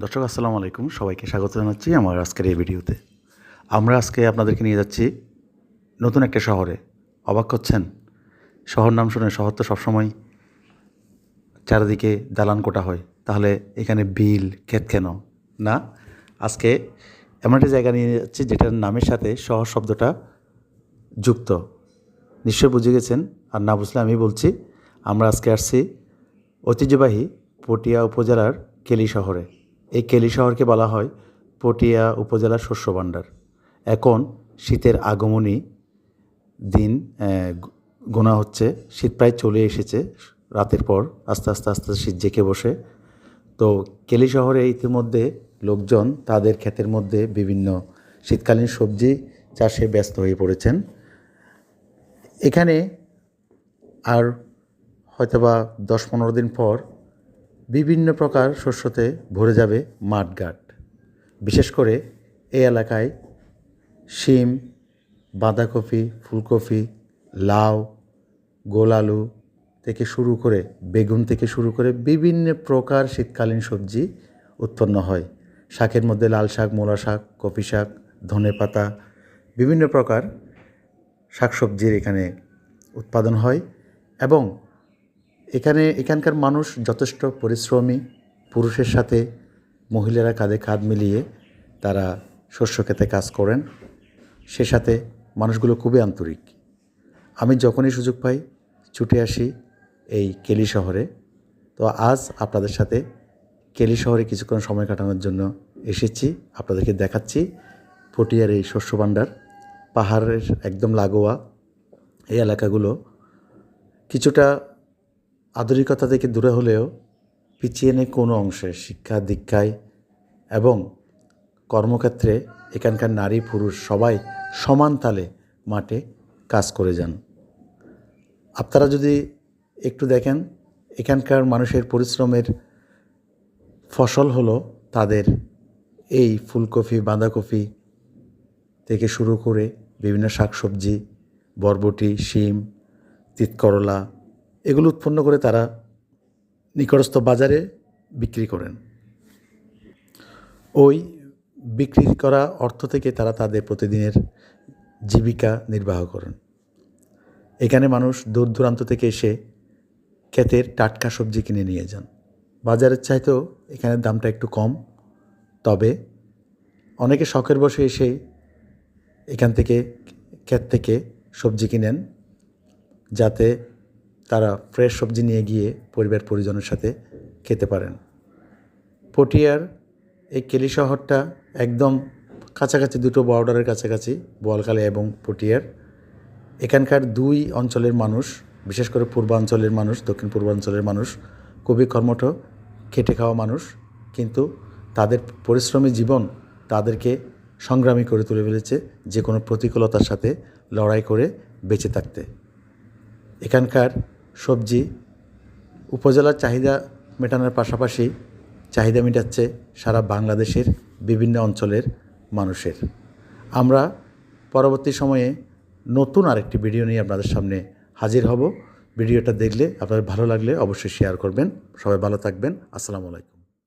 দর্শক, আসসালামু আলাইকুম। সবাইকে স্বাগত জানাচ্ছি আমার আজকের এই ভিডিওতে। আমরা আজকে আপনাদেরকে নিয়ে যাচ্ছি নতুন একটা শহরে। অবাক করছেন শহর নাম শুনে শহর তো সবসময় চারিদিকে দালান কোটা হয়। তাহলে এখানে বিল, ক্ষেত কেন? না, আজকে এমন একটা জায়গা নিয়ে যাচ্ছি যেটার নামের সাথে শহর শব্দটা যুক্ত। নিশ্চয় বুঝে গেছেন, আর না বুঝলে আমি বলছি, আমরা আজকে আসছি ঐতিহ্যবাহী পটিয়া উপজেলার কেলি শহরে। এই কেলি শহরকে বলা হয় পটিয়া উপজেলার শস্য ভাণ্ডার। এখন শীতের আগমনী দিন গোনা হচ্ছে, শীত প্রায় চলে এসেছে, রাতের পর আস্তে আস্তে আস্তে শীত জেঁকে বসে। তো কেলি শহরে ইতিমধ্যে লোকজন তাদের ক্ষেতের মধ্যে বিভিন্ন শীতকালীন সবজি চাষে ব্যস্ত হয়ে পড়েছেন। এখানে আর হয়তোবা দশ পনেরো দিন পর বিভিন্ন প্রকার শস্যতে ভরে যাবে মাঠঘাট। বিশেষ করে এই এলাকায় শিম, বাঁধাকপি, ফুলকপি, লাউ, গোল আলু থেকে শুরু করে বেগুন থেকে শুরু করে বিভিন্ন প্রকার শীতকালীন সবজি উৎপন্ন হয়। শাকের মধ্যে লাল শাক, মূলা শাক, কপি শাক, ধনে পাতা, বিভিন্ন প্রকার শাকসবজির এখানে উৎপাদন হয় এবং এখানে এখানকার মানুষ যথেষ্ট পরিশ্রমী, পুরুষের সাথে মহিলারা কাঁধে কাঁধ মিলিয়ে তারা শস্য খেতে কাজ করেন। সে সাথে মানুষগুলো খুবই আন্তরিক। আমি যখনই সুযোগ পাই, ছুটে আসি এই কেলি শহরে। তো আজ আপনাদের সাথে কেলি শহরে কিছুক্ষণ সময় কাটানোর জন্য এসেছি। আপনাদেরকে দেখাচ্ছি পটিয়ার এই শস্য ভাণ্ডার। পাহাড়ের একদম লাগোয়া এই এলাকাগুলো। কিছুটা আধুনিকতা থেকে দূরে হলেও পিছিয়ে নেই কোনো অংশে শিক্ষা, দীক্ষায় এবং কর্মক্ষেত্রে এখানকার নারী, পুরুষ সবাই সমান তালে মাঠে কাজ করে যান। আপনারা যদি একটু দেখেন, এখানকার মানুষের পরিশ্রমের ফসল হলো তাদের এই ফুলকপি, বাঁধাকপি থেকে শুরু করে বিভিন্ন শাকসবজি, বরবটি, শিম, তিতকরলা এগুলো উৎপন্ন করে তারা নিকটস্থ বাজারে বিক্রি করেন। ওই বিক্রি করা অর্থ থেকে তারা তাদের প্রতিদিনের জীবিকা নির্বাহ করেন। এখানে মানুষ দূর দূরান্ত থেকে এসে ক্ষেতের টাটকা সবজি কিনে নিয়ে যান। বাজারের চাইতেও এখানের দামটা একটু কম, তবে অনেকে শখের বসে এসে এখান থেকে ক্ষেত থেকে সবজি কিনেন, যাতে তারা ফ্রেশ সবজি নিয়ে গিয়ে পরিবার পরিজনের সাথে খেতে পারেন। পটিয়ার এই কেলি শহরটা একদম কাছাকাছি, দুটো বর্ডারের কাছাকাছি, বোয়ালখালী এবং পটিয়ার। এখানকার দুই অঞ্চলের মানুষ, বিশেষ করে পূর্বাঞ্চলের মানুষ, দক্ষিণ পূর্বাঞ্চলের মানুষ, খুবই কর্মঠ, খেটে খাওয়া মানুষ, কিন্তু তাদের পরিশ্রমী জীবন তাদেরকে সংগ্রামী করে তুলে ফেলেছে যে কোনো প্রতিকূলতার সাথে লড়াই করে বেঁচে থাকতে। এখানকার সবজি, উপজেলার চাহিদা মেটানোর পাশাপাশি চাহিদা মেটাচ্ছে সারা বাংলাদেশের বিভিন্ন অঞ্চলের মানুষের। আমরা পরবর্তী সময়ে নতুন আরেকটি ভিডিও নিয়ে আপনাদের সামনে হাজির হব। ভিডিওটা দেখলে আপনাদের ভালো লাগলে অবশ্যই শেয়ার করবেন। সবাই ভালো থাকবেন। আসসালামু আলাইকুম।